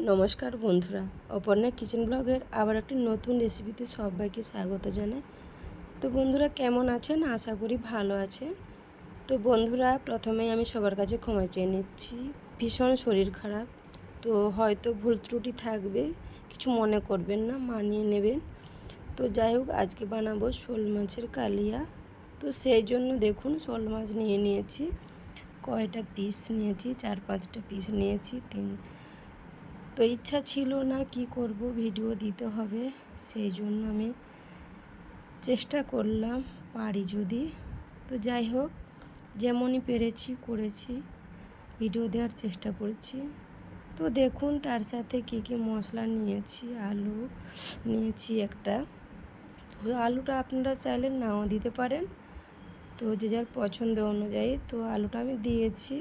নমস্কার বন্ধুরা, অপর্ণা কিচেন ব্লগের আবার একটি নতুন রেসিপিতে সবাইকে স্বাগত জানাই। তো বন্ধুরা, কেমন আছেন? আশা করি ভালো আছেন। তো বন্ধুরা, প্রথমেই আমি সবার কাছে ক্ষমা চেয়ে নিচ্ছি, ভীষণ শরীর খারাপ। তো হয়তো ভুল ত্রুটি থাকবে, কিছু মনে করবেন না, মানিয়ে নেবেন। তো যাই হোক, আজকে বানাবো শোল মাছের কালিয়া। তো সেই জন্য দেখুন, শোল মাছ নিয়ে নিয়েছি। কয়টা পিস নিয়েছি? চার পাঁচটা পিস নিয়েছি, তিন তো ইচ্ছা ছিল না কি করব, ভিডিও দিতে হবে, সেই জন্য আমি চেষ্টা করলাম পারি যদি। তো যাই হোক, যেমনই পেরেছি করেছি, ভিডিও দেওয়ার চেষ্টা করেছি। তো দেখুন, তার সাথে কী কী মশলা নিয়েছি, আলু নিয়েছি একটা। তো আলুটা আপনারা চাইলে নাও দিতে পারেন। তো যে যার পছন্দ অনুযায়ী, তো আলুটা আমি দিয়েছি।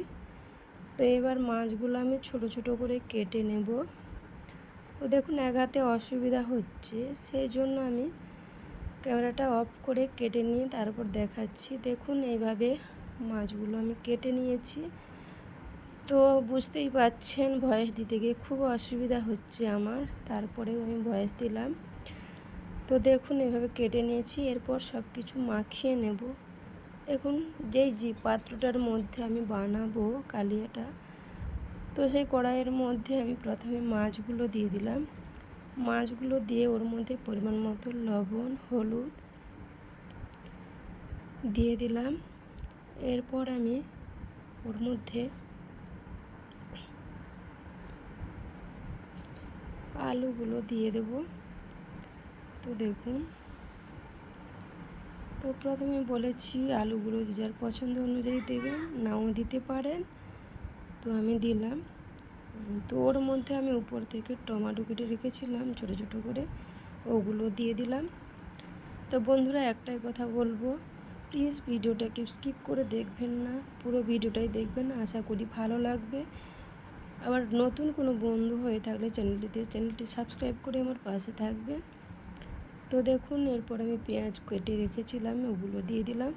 তো এবার মাছগুলো আমি ছোট ছোট করে কেটে নেব। তো দেখুন, এক হাতে অসুবিধা হচ্ছে, সেই জন্য আমি ক্যামেরাটা অফ করে কেটে নিয়ে তারপর দেখাচ্ছি। দেখুন, এইভাবে মাছগুলো আমি কেটে নিয়েছি। তো বুঝতেই পাচ্ছেন ভয়েস দিতে গিয়ে খুব অসুবিধা হচ্ছে আমার, তারপরেও আমি ভয়েস দিলাম। তো দেখুন এভাবে কেটে নিয়েছি, এরপর সব কিছু মাখিয়ে নেব। দেখুন যেই যে পাত্রটার মধ্যে আমি বানাবো কালিয়াটা, তো সেই কড়াইয়ের মধ্যে আমি প্রথমে মাছগুলো দিয়ে দিলাম। মাছগুলো দিয়ে ওর মধ্যে পরিমাণ মতো লবণ, হলুদ দিয়ে দিলাম। এরপর আমি ওর মধ্যে আলুগুলো দিয়ে দেব। তো দেখুন তো প্রথমে বলেছি আলুগুলো যে যার পছন্দ অনুযায়ী দেবেন, নাও দিতে পারেন। তো আমি দিলাম। তো ওর মধ্যে আমি উপর থেকে টমাটো কেটে রেখেছিলাম, ছোটো ছোটো করে। ওগুলো দিয়ে দিলাম। তো বন্ধুরা, একটাই কথা বলব, প্লিজ ভিডিওটাকে স্কিপ করে দেখবেন না, পুরো ভিডিওটাই দেখবেন। আশা করি ভালো লাগবে। আবার নতুন কোনো বন্ধু হয়ে থাকলে চ্যানেলটিতে, চ্যানেলটি সাবস্ক্রাইব করে আমার পাশে থাকবেন। তো দেখুন, এরপর আমি পেঁয়াজ কেটে রেখেছিলাম, ওগুলো দিয়ে দিলাম।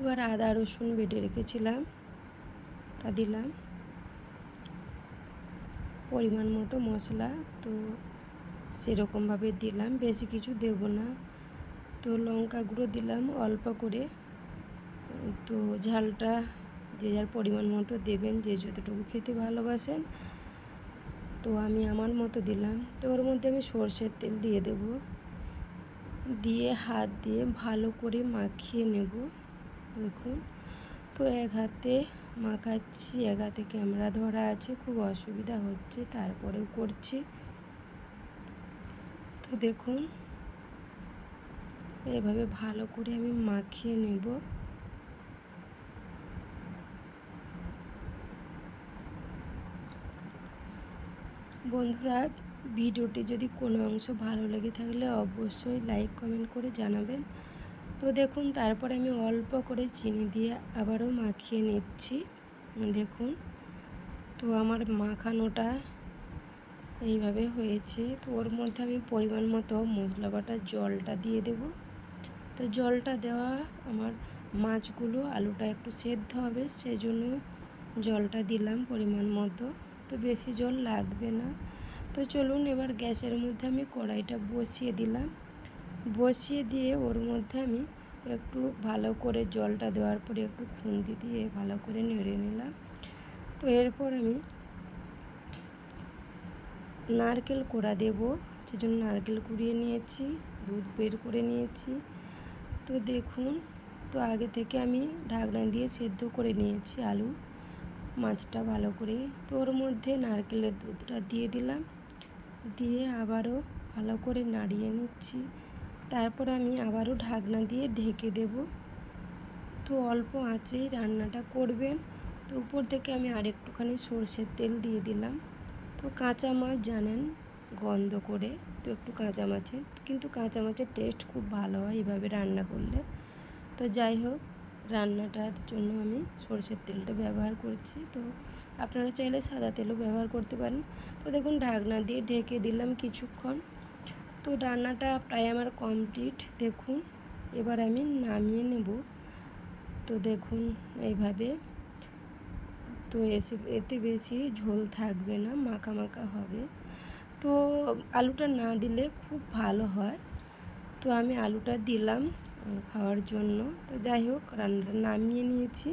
এবার আদা, রসুন বেটে রেখেছিলাম, ওটা দিলাম। পরিমাণ মতো মশলা তো সেরকমভাবে দিলাম, বেশি কিছু দেব না। তো লঙ্কা গুঁড়ো দিলাম অল্প করে। তো ঝালটা যে যার পরিমাণ মতো দেবেন, যে যতটুকু খেতে ভালোবাসেন। তো আমি আমার মতো দিলাম। তো ওর মধ্যে আমি সর্ষের তেল দিয়ে দেব। দিয়ে হাত দিয়ে ভালো করে মাখিয়ে নেব। দেখুন, তো এক হাতে মাখাচ্ছি, এক হাতে ক্যামেরা ধরা আছে, খুব অসুবিধা হচ্ছে, তারপরেও করছি। তো দেখুন, এভাবে ভালো করে আমি মাখিয়ে নেব। বন্ধুরা, ভিডিওটি যদি কোনো অংশ ভালো লেগে থাকলে অবশ্যই লাইক, কমেন্ট করে জানাবেন। তো দেখুন, তারপরে আমি অল্প করে চিনি দিয়ে আবারও মাখিয়ে নিচ্ছি। দেখুন, তো আমার মাখানোটা এইভাবে হয়েছে। তো ওর মধ্যে আমি পরিমাণ মতো মশলা বাটা জলটা দিয়ে দেব। তো জলটা দেওয়া আমার মাছগুলো আলুটা একটু সেদ্ধ হবে, সেজন্য জলটা দিলাম পরিমাণ মতো। তো বেশি জল লাগবে না। তো চলুন এবার গ্যাসের মধ্যে আমি কড়াইটা বসিয়ে দিলাম। বসিয়ে দিয়ে ওর মধ্যে আমি একটু ভালো করে জলটা দেওয়ার পরে একটু খুন্তি দিয়ে ভালো করে নেড়ে নিলাম। তো এরপর আমি নারকেল কোড়া দেবো সেজন্য নারকেল কুড়িয়ে নিয়েছি, দুধ বের করে নিয়েছি। তো দেখুন, তো আগে থেকে আমি ঢাকনা দিয়ে সেদ্ধ করে নিয়েছি আলু। মাছটা ভালো করে তো ওর মধ্যে নারকেলের দুধটা দিয়ে দিলাম। দিয়ে আবারও ভালো করে নাড়িয়ে নিচ্ছি। তারপর আমি আবারও ঢাকনা দিয়ে ঢেকে দেব। তো অল্প আঁচেই রান্নাটা করবেন। তো উপর থেকে আমি আরেকটুখানি সর্ষের তেল দিয়ে দিলাম। তো কাঁচা মাছ জানেন গন্ধ করে, তো একটু কাঁচা মাছের কিন্তু কাঁচা মাছের টেস্ট খুব ভালো হয় এভাবে রান্না করলে। তো যাই হোক রান্নাটার জন্য আমি সরষের তেলটা ব্যবহার করছি। তো আপনারা চাইলে সাদা তেলও ব্যবহার করতে পারেন। তো দেখুন, ঢাকনা দিয়ে ঢেকে দিলাম কিছুক্ষণ। তো রান্নাটা প্রায় আমার কমপ্লিট। দেখুন, এবার আমি নামিয়ে নেব। তো দেখুন, এইভাবে। তো এসে, এতে বেশি ঝোল থাকবে না, মাখা মাখা হবে। তো আলুটা না দিলে খুব ভালো হয়। তো আমি আলুটা দিলাম। খাওয়ার জন্য। তো যাই হোক, রান্নাটা নামিয়ে নিয়েছি।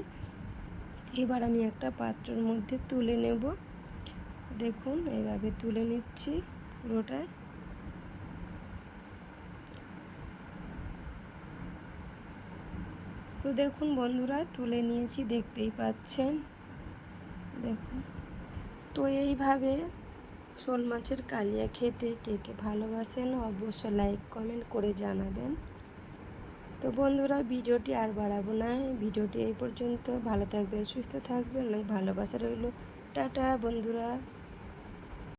এবার আমি একটা পাত্রের মধ্যে তুলে নেব। দেখুন, এইভাবে তুলে নিচ্ছি পুরোটাই তো দেখুন বন্ধুরা, তুলে নিয়েছি, দেখতেই পাচ্ছেন। দেখুন। তো এইভাবে শোল মাছের কালিয়া খেতে কে কে ভালোবাসেন অবশ্য লাইক কমেন্ট করে জানাবেন। তো বন্ধুরা, ভিডিওটি আর বাড়াবো না। ভিডিওটি এই পর্যন্ত। ভালো থাকবে সুস্থ থাকবে অনেক ভালোবাসা রইল। টাটা বন্ধুরা।